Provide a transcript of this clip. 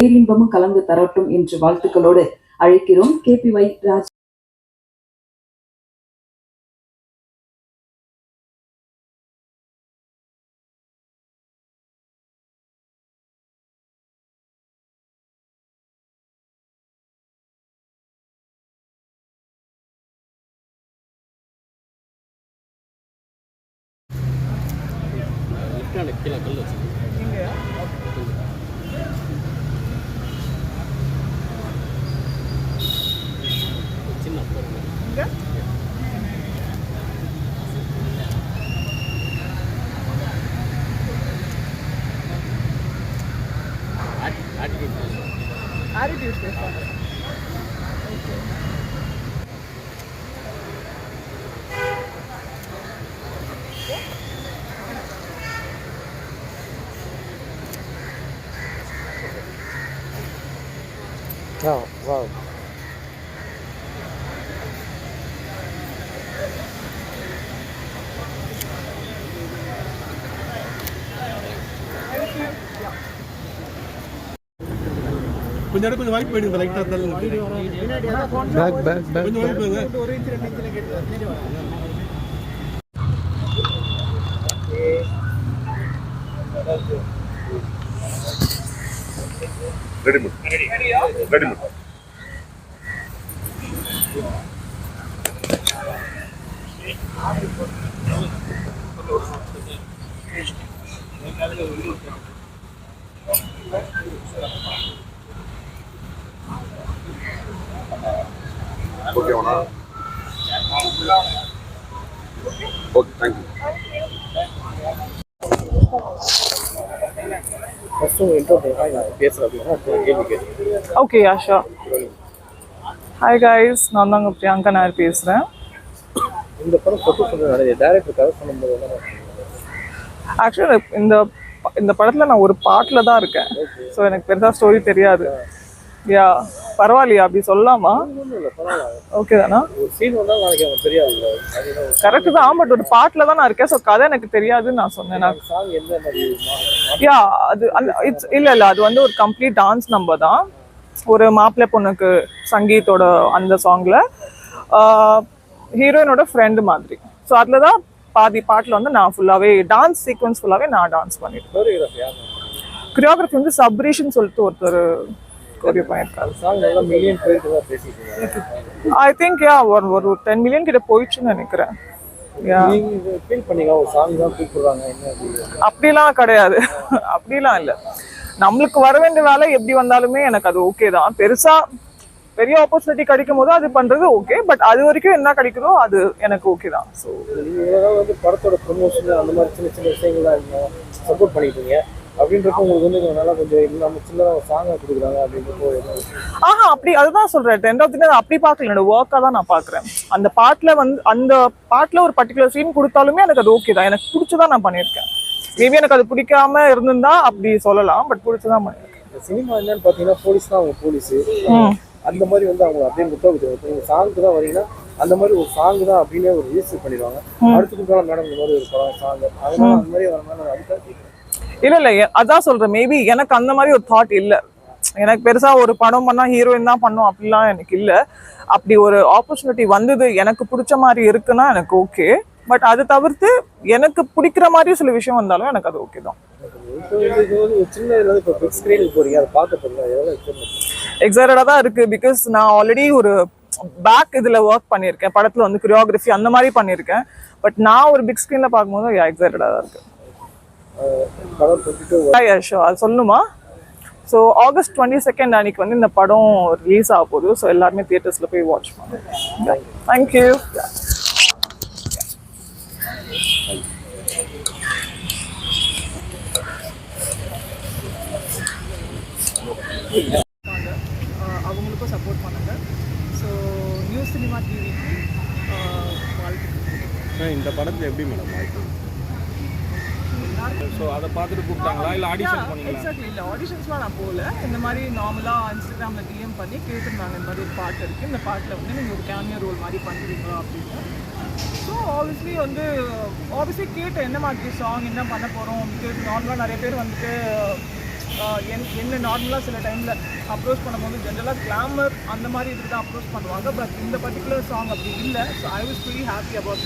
பேரின்பமும் கலந்து தரட்டும் என்று வாழ்த்துக்களோடு அழைக்கிறோம். கேபிஒய் ராஜ் கீழே கல் வச்சு Oh, wow. கொஞ்ச நேரம் கொஞ்சம் வாய்ப்பு போயிடுங்க லைட்டாக இருந்தாலும் பேக் பேக் பேக் கொஞ்சம் வாய்ப்பு போங்க ஒரு இன்ச்சு ரெண்டு இன்ச்சில் கேட்டு ரெடிமேட் ரெடிமேட் ஓகேவாண்ணா ஓகே தேங்க்யூ ஃபஸ்ட்டு உங்கள் இன்ட்ரோ பண்ணி நான் பேசுகிறேன் அப்படின்னா அப்புறம் கேள்வி கேட்டு ஓகே ஆஷா ஹாய் கைஸ் நான் தாங்க பிரியங்கா நாயர் பேசுகிறேன் இந்த படம் ஃபோட்டோ சொல்ல நிறைய டேரக்டர் கதை சொல்லும்போது என்ன ஆக்சுவலி இந்த இந்த படத்தில் நான் ஒரு பாட்டில் தான் இருக்கேன். ஸோ எனக்கு பெருசாக ஸ்டோரி தெரியாது. யா பரவாயில்லையா? அப்படி சொல்லலாமா ஓகே தானா? கரெக்டு தான். பட் ஒரு பாட்டில் தான் நான் இருக்கேன். ஸோ கதை எனக்கு தெரியாதுன்னு நான் சொன்னேன். யா அது இட்ஸ் இல்லை இல்லை. அது வந்து ஒரு கம்ப்ளீட் டான்ஸ் நம்பர் தான். ஒரு மாப்பிள்ளை பொண்ணுக்கு சங்கீத்தோட அந்த சாங்கில் ஹீரோயினோட ஃப்ரெண்டு மாதிரி. ஸோ அதில் தான் பாதி பாட்டில் வந்து நான் ஃபுல்லாகவே டான்ஸ் சீக்வன்ஸ் ஃபுல்லாகவே நான் டான்ஸ் பண்ணிட்டேன். கொரியோகிராஃபி வந்து சப்ரீஷன் சொல்லிட்டு ஒருத்தர் கொரியோ பண்ணியிருக்காரு மில்லியன் தான் பேசிட்டு ஐ திங்க் யா ஒரு ஒரு டென் மில்லியன் கிட்ட போயிடுச்சுன்னு நினைக்கிறேன். யா நீங்க இது ஃபீல் பண்ணீங்க ஒரு சாங் தான் கூப்பிடுறாங்க என்ன அப்படி அப்படிலாம் கிடையாது. அப்படிலாம் இல்லை. நம்மளுக்கு வர வேண்டிய வேலை எப்படி வந்தாலுமே எனக்கு அது ஓகே தான். பெருசா பெரிய ஆப்பர்ச்சுனிட்டி கிடைக்கும் போது அது பண்றது ஓகே பட் அது வரைக்கும் என்ன கிடைக்குதோ அது எனக்கு ஓகே தான். ஸோ வந்து படத்தோட ப்ரொமோஷன் அந்த மாதிரி சின்ன சின்ன விஷயங்கள்லாம் சப்போர்ட் பண்ணிட்டீங்க அப்படின்றப்ப உங்களுக்கு வந்து நல்லா கொஞ்சம் நம்ம சின்னதாக ஒரு சாங்கை கொடுக்குறாங்க அப்படின்றப்போ ஆஹா அப்படி அதுதான் சொல்றேன். டென் ஆஃப் அப்படி பார்க்கல. என்னோட ஒர்க்காக தான் நான் பார்க்குறேன். அந்த பாட்டில் வந்து அந்த பாட்டில் ஒரு பர்டிகுலர் சீன் கொடுத்தாலுமே எனக்கு அது ஓகே தான். எனக்கு பிடிச்சதான் நான் பண்ணியிருக்கேன். மேபி எனக்கு அது பிடிக்காம இருந்திருந்தா அப்படி சொல்லலாம் பட் பிடிச்சதான் பண்ணியிருக்கேன். இந்த சினிமா என்னன்னு பார்த்தீங்கன்னா போலீஸ் தான் அவங்க போலீஸ் அந்த மாதிரி வந்து அவங்க அப்படியே நீங்கள் சாங்க்கு தான் வரீங்கன்னா அந்த மாதிரி ஒரு சாங் தான் அப்படின்னே ஒரு ரிஜிஸ்டர் பண்ணிடுவாங்க. அடுத்து மேடம் இந்த மாதிரி ஒரு படம் சாங் அதனால அந்த மாதிரி வரனால அதுக்காக கேட்குறேன். இல்ல இல்ல அதான் சொல்றேன். மேபி எனக்கு அந்த மாதிரி ஒரு தாட் இல்ல. எனக்கு பெருசா ஒரு படம் பண்ணா ஹீரோயின் தான் பண்ணும் அப்படிலாம் எனக்கு இல்ல. அப்படி ஒரு ஆப்பர்ச்சுனிட்டி வந்தது எனக்கு பிடிச்ச மாதிரி இருக்குன்னா எனக்கு ஓகே பட் அது தவிர்த்து எனக்கு பிடிக்கிற மாதிரி சில விஷயம் வந்தாலும் எனக்கு அது ஓகே தான். எக்ஸைட்டடாக எக்ஸைட்டடா தான் இருக்கு. பிகாஸ் நான் ஆல்ரெடி ஒரு பேக் இதுல ஒர்க் பண்ணியிருக்கேன். படத்துல வந்து கொரியோகிராஃபி அந்த மாதிரி பண்ணியிருக்கேன். பட் நான் ஒரு பிக் ஸ்க்ரீன்ல பார்க்கும்போது எக்ஸைட்டடா தான் இருக்கு. படம் சொல்லணுமா? ஸோ ஆகஸ்ட் டுவெண்ட்டி செகண்ட் அன்னைக்கு வந்து இந்த படம் ரிலீஸ் ஆக போகுது. ஸோ எல்லாருமே தியேட்டர்ஸில் போய் வாட்ச் பண்ணுங்க. தேங்க்யூ அவங்களுக்கும் சப்போர்ட் பண்ணுங்க. ஸோ நியூ சினிமா டிவிக்கு இந்த படத்தில் எப்படி மேடம் வாய்ப்பு ஸோ அதை பார்த்துட்டு கூப்பிட்டாங்களா? இல்லை ஆடிஷன் எக்ஸாக்ட்லி இல்லை ஆடிஷன்ஸ்லாம் நான் போகல. இந்த மாதிரி நார்மலாக இன்ஸ்டாகிராமில் டிஎம் பண்ணி கேட்டிருந்தாங்க. இந்த மாதிரி ஒரு பாட்டு இருக்குது இந்த பாட்டில் வந்து நீங்கள் ஒரு கேமியோ ரோல் மாதிரி பண்ணுறீங்களா அப்படின்னு. ஸோ ஆப்வியஸ்லி வந்து ஆப்வியஸ்லி கேட்டேன். என்ன மாதிரி சாங் என்ன பண்ண போகிறோம் பிகாஸ் நார்மலாக நிறைய பேர் வந்துட்டு என் என்ன நார்மலாக சில டைமில் அப்ரோச் பண்ணும்போது ஜென்ரலாக கிளாமர் அந்த மாதிரி இதுக்கு தான் அப்ரோச் பண்ணுவாங்க. பட் இந்த பர்டிகுலர் சாங் அப்படி இல்லை. So I was very happy about